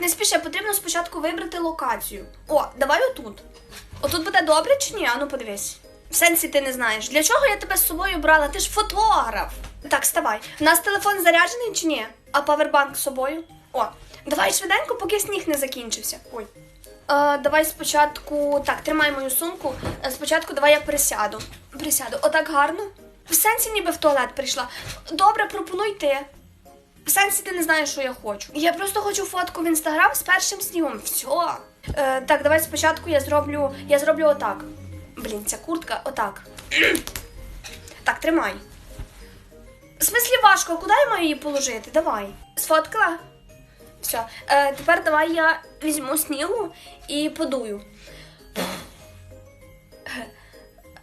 Не спіши, потрібно спочатку вибрати локацію. О, давай отут. Отут буде добре чи ні? Ану подивись. В сенсі ти не знаєш. Для чого я тебе з собою брала? Ти ж фотограф. Так, ставай. У нас телефон заряджений чи ні? А павербанк з собою? О, давай швиденько, поки сніг не закінчився. Ой. Е, давай спочатку. Так, тримай мою сумку. Е, Спочатку давай я присяду. Присяду. Отак гарно. В сенсі ніби в туалет прийшла. Добре, пропонуй ти. В сенсі ти не знаєш, що я хочу. Я просто хочу фотку в інстаграм з першим снігом. Все. Е, так, давай спочатку я зроблю. Я зроблю отак. Блін, ця куртка, отак. так, тримай. В смислі важко, куди я маю її положити? Давай. Сфоткала? Все. Е, тепер давай я візьму снігу і подую.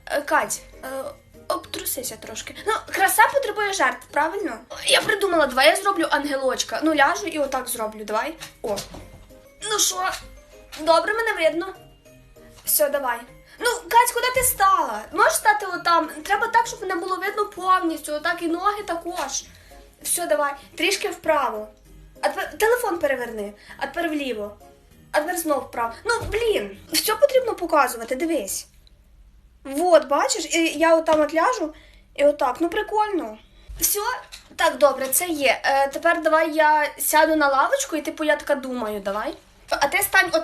Е, Кать, е, обтрусися трошки. Ну, краса потребує жертв, правильно? Я придумала, давай я зроблю ангелочка. Ну, ляжу і отак зроблю, давай. О. Ну що, добре мене видно? Все, давай. Ну, Кать, куди ти стала? Можеш стати отам? Треба так, щоб мене було видно повністю, отак і ноги також. Все, давай, трішки вправо. А тепер телефон переверни, а тепер вліво. А тепер знов вправо. Ну, блін, все потрібно показувати, дивись. Вот, бачиш, і я отам от ляжу, і отак. Ну, прикольно. Все, так, добре, це є. Е, тепер давай я сяду на лавочку, і типу я така думаю, давай. А ти стань от.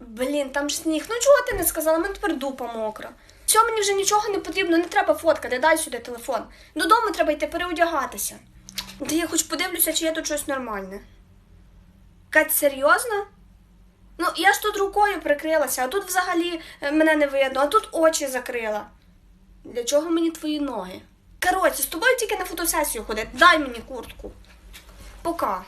Блін, там ж сніг. Ну чого ти не сказала? Мене тепер дупа мокра. Все, мені вже нічого не потрібно, не треба фоткати, дай сюди телефон. Додому треба йти переодягатися. Та я хоч подивлюся, чи є тут щось нормальне. Кать, серйозно? Ну, я ж тут рукою прикрилася, а тут взагалі е, мене не видно, а тут очі закрила. Для чого мені твої ноги? Коротше, з тобою тільки на фотосесію ходить. Дай мені куртку. Пока.